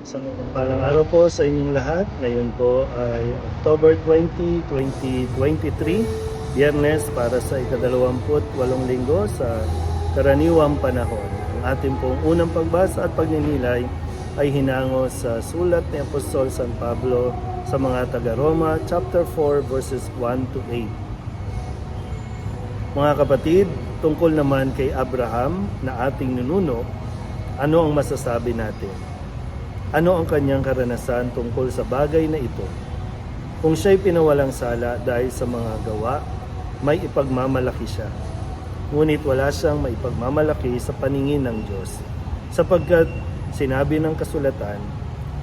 Isang palang araw po sa inyong lahat. Ngayon po ay October 20, 2023. Biyernes para sa ikadalawamput walong linggo sa karaniwang panahon. Ang ating pong unang pagbasa at pagninilay ay hinango sa sulat ni Apostol San Pablo sa mga taga-Roma, chapter 4, verses 1 to 8. Mga kapatid, tungkol naman kay Abraham na ating nununo, ano ang masasabi natin? Ano ang kanyang karanasan tungkol sa bagay na ito? Kung siya'y pinawalang sala dahil sa mga gawa, may ipagmamalaki siya. Ngunit wala siyang maipagmamalaki sa paningin ng Diyos. Sapagkat sinabi ng kasulatan,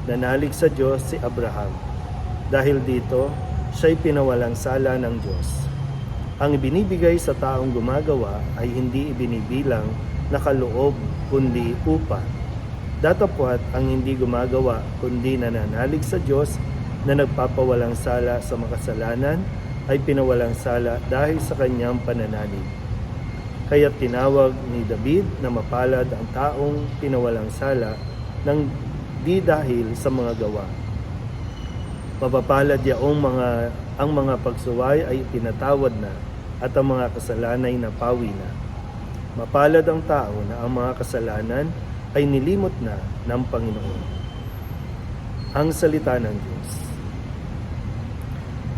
nanalig sa Diyos si Abraham. Dahil dito, siya'y pinawalang sala ng Diyos. Ang ibinibigay sa taong gumagawa ay hindi ibinibilang na kaloob kundi upa. Datapwat ang hindi gumagawa kundi nananalig sa Diyos na nagpapawalang sala sa makasalanan ay pinawalang sala dahil sa kanyang pananalig. Kaya tinawag ni David na mapalad ang taong pinawalang sala ng di dahil sa mga gawa. Mapapalad yaong mga ang mga pagsuway ay pinatawad na at ang mga kasalanay na pawi na. Mapalad ang tao na ang mga kasalanan ay nilimot na ng Panginoon. Ang salita ng Diyos.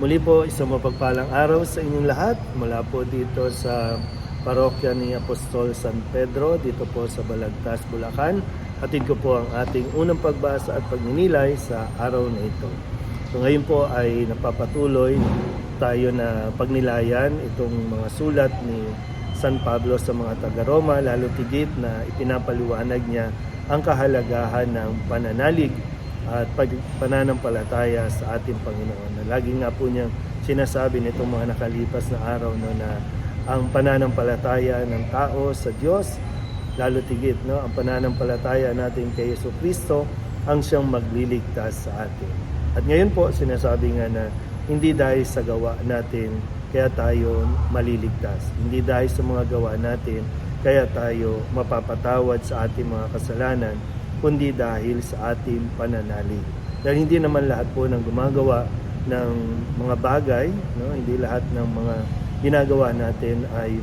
Muli po, isang mapagpalang araw sa inyong lahat mula po dito sa parokya ni Apostol San Pedro dito po sa Balagtas, Bulacan. Hatid ko po ang ating unang pagbasa at pagninilay sa araw na ito. So ngayon po ay napapatuloy tayo na pagnilayan itong mga sulat ni San Pablo sa mga taga-Roma, lalo tigit na ipinapaliwanag niya ang kahalagahan ng pananalig at pag- pananampalataya sa ating Panginoon. Na lagi nga po niyang sinasabi nitong mga nakalipas na araw no, na ang pananampalataya ng tao sa Diyos, lalo tigit, no, ang pananampalataya natin kay Yeso Kristo ang siyang magliligtas sa atin. At ngayon po, sinasabi nga na hindi dahil sa gawa natin kaya tayo maliligtas. Hindi dahil sa mga gawa natin kaya tayo mapapatawad sa ating mga kasalanan, kundi dahil sa ating pananalig. Dahil hindi naman lahat po ng gumagawa ng mga bagay, no? hindi lahat ng mga ginagawa natin ay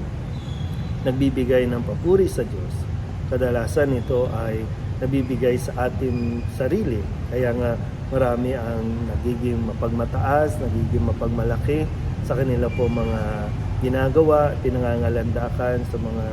nagbibigay ng papuri sa Diyos. Kadalasan ito ay nabibigay sa ating sarili. Kaya nga marami ang nagiging mapagmataas, nagiging mapagmalaki sa kanila po mga ginagawa, pinangangalandakan sa mga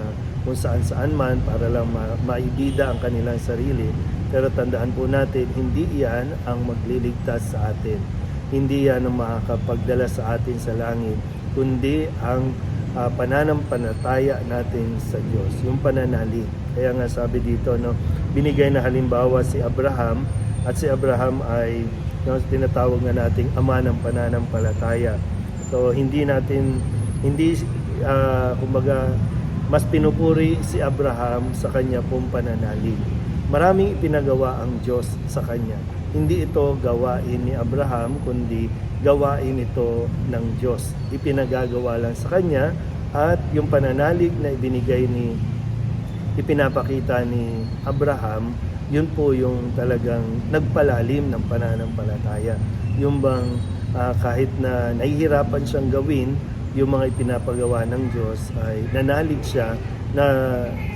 kung saan saan man para lang ma- maibida ang kanilang sarili. Pero tandaan po natin, hindi iyan ang magliligtas sa atin. Hindi yan ang makakapagdala sa atin sa langit, kundi ang uh, pananampalataya natin sa Diyos, yung pananalig. Kaya nga sabi dito, no, binigay na halimbawa si Abraham at si Abraham ay no, tinatawag na nating ama ng pananampalataya. So hindi natin hindi uh, kumbaga mas pinupuri si Abraham sa kanya pong pananalig. Maraming ipinagawa ang Diyos sa kanya. Hindi ito gawain ni Abraham kundi gawain ito ng Diyos. Ipinagagawa lang sa kanya at yung pananalig na ibinigay ni ipinapakita ni Abraham, yun po yung talagang nagpalalim ng pananampalataya. Yung bang ah, kahit na nahihirapan siyang gawin, yung mga ipinapagawa ng Diyos ay nanalig siya na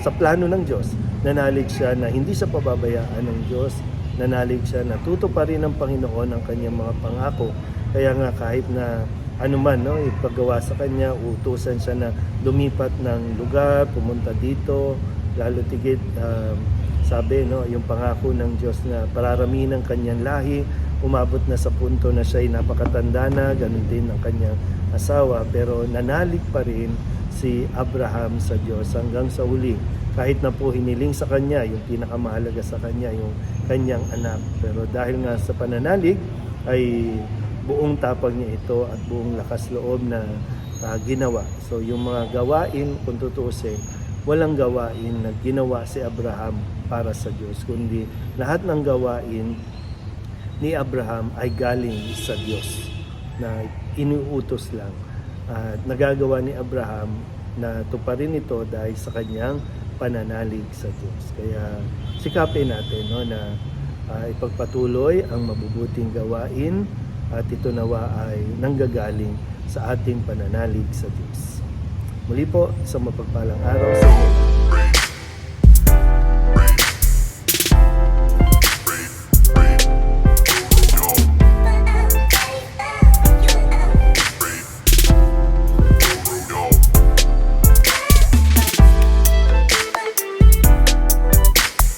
sa plano ng Diyos. Nanalig siya na hindi siya pababayaan ng Diyos. Nanalig siya na tutuparin ng Panginoon ang kanyang mga pangako. Kaya nga kahit na anuman no, ipagawa sa kanya, utusan siya na lumipat ng lugar, pumunta dito, lalo tigit um, sabi no, yung pangako ng Diyos na pararamihin ng kanyang lahi, umabot na sa punto na siya ay napakatanda na, ganun din ang kanyang asawa, pero nanalig pa rin si Abraham sa Diyos hanggang sa huli. Kahit na po hiniling sa kanya, yung pinakamahalaga sa kanya, yung kanyang anak. Pero dahil nga sa pananalig, ay buong tapag niya ito at buong lakas loob na ah, ginawa. So yung mga gawain, kung tutuusin, walang gawain na ginawa si Abraham para sa Diyos, kundi lahat ng gawain ni Abraham ay galing sa Diyos na inuutos lang. At nagagawa ni Abraham na tuparin ito dahil sa kanyang pananalig sa Diyos. Kaya sikapin natin no, na ah, ipagpatuloy ang mabubuting gawain at ito nawa ay nanggagaling sa ating pananalig sa Diyos. Muli po sa mapagpalang araw sa inyo.